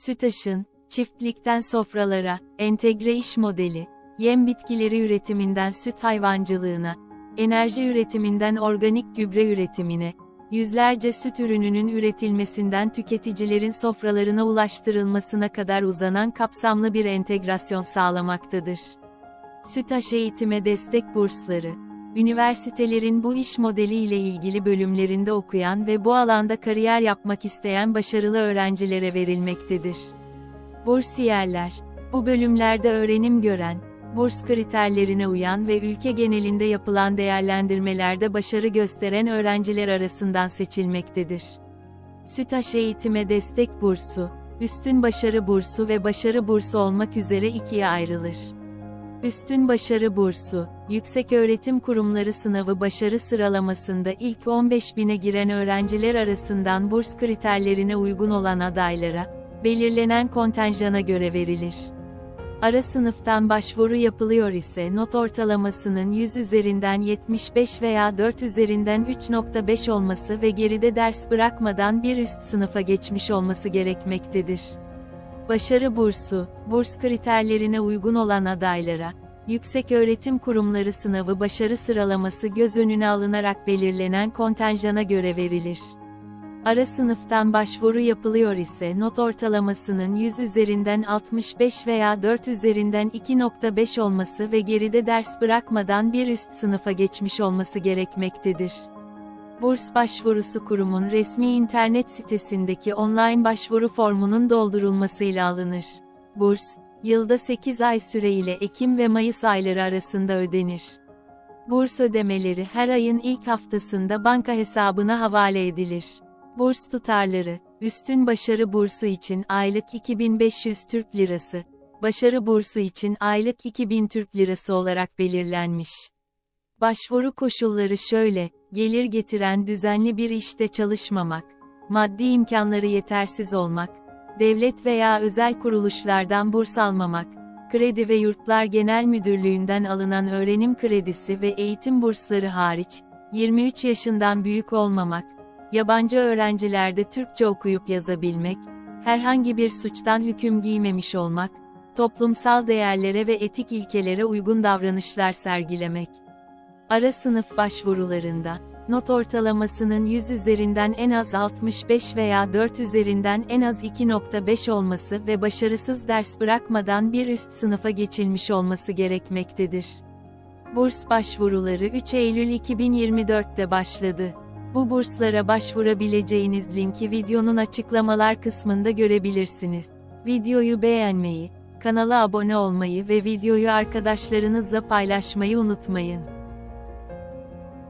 Sütaş'ın, çiftlikten sofralara, entegre iş modeli, yem bitkileri üretiminden süt hayvancılığına, enerji üretiminden organik gübre üretimine, yüzlerce süt ürününün üretilmesinden tüketicilerin sofralarına ulaştırılmasına kadar uzanan kapsamlı bir entegrasyon sağlamaktadır. Sütaş eğitime destek bursları, üniversitelerin bu iş modeli ile ilgili bölümlerinde okuyan ve bu alanda kariyer yapmak isteyen başarılı öğrencilere verilmektedir. Bursiyerler, bu bölümlerde öğrenim gören, burs kriterlerine uyan ve ülke genelinde yapılan değerlendirmelerde başarı gösteren öğrenciler arasından seçilmektedir. Sütaş Eğitime Destek Bursu, Üstün Başarı Bursu ve Başarı Bursu olmak üzere ikiye ayrılır. Üstün Başarı Bursu, Yükseköğretim Kurumları sınavı başarı sıralamasında ilk 15 bine giren öğrenciler arasından burs kriterlerine uygun olan adaylara, belirlenen kontenjana göre verilir. Ara sınıftan başvuru yapılıyor ise not ortalamasının 100 üzerinden 75 veya 4 üzerinden 3.5 olması ve geride ders bırakmadan bir üst sınıfa geçmiş olması gerekmektedir. Başarı bursu, burs kriterlerine uygun olan adaylara, Yükseköğretim Kurumları sınavı başarı sıralaması göz önüne alınarak belirlenen kontenjana göre verilir. Ara sınıftan başvuru yapılıyor ise not ortalamasının 100 üzerinden 65 veya 4 üzerinden 2.5 olması ve geride ders bırakmadan bir üst sınıfa geçmiş olması gerekmektedir. Burs başvurusu kurumun resmi internet sitesindeki online başvuru formunun doldurulmasıyla alınır. Burs, yılda 8 ay süreyle Ekim ve Mayıs ayları arasında ödenir. Burs ödemeleri her ayın ilk haftasında banka hesabına havale edilir. Burs tutarları, üstün başarı bursu için aylık 2500 Türk Lirası, başarı bursu için aylık 2000 Türk Lirası olarak belirlenmiş. Başvuru koşulları şöyle, gelir getiren düzenli bir işte çalışmamak, maddi imkanları yetersiz olmak, devlet veya özel kuruluşlardan burs almamak, Kredi ve Yurtlar Genel Müdürlüğü'nden alınan öğrenim kredisi ve eğitim bursları hariç, 23 yaşından büyük olmamak, yabancı öğrencilerde Türkçe okuyup yazabilmek, herhangi bir suçtan hüküm giymemiş olmak, toplumsal değerlere ve etik ilkelere uygun davranışlar sergilemek. Ara sınıf başvurularında, not ortalamasının 100 üzerinden en az 65 veya 4 üzerinden en az 2.5 olması ve başarısız ders bırakmadan bir üst sınıfa geçilmiş olması gerekmektedir. Burs başvuruları 3 Eylül 2024'te başladı. Bu burslara başvurabileceğiniz linki videonun açıklamalar kısmında görebilirsiniz. Videoyu beğenmeyi, kanala abone olmayı ve videoyu arkadaşlarınızla paylaşmayı unutmayın.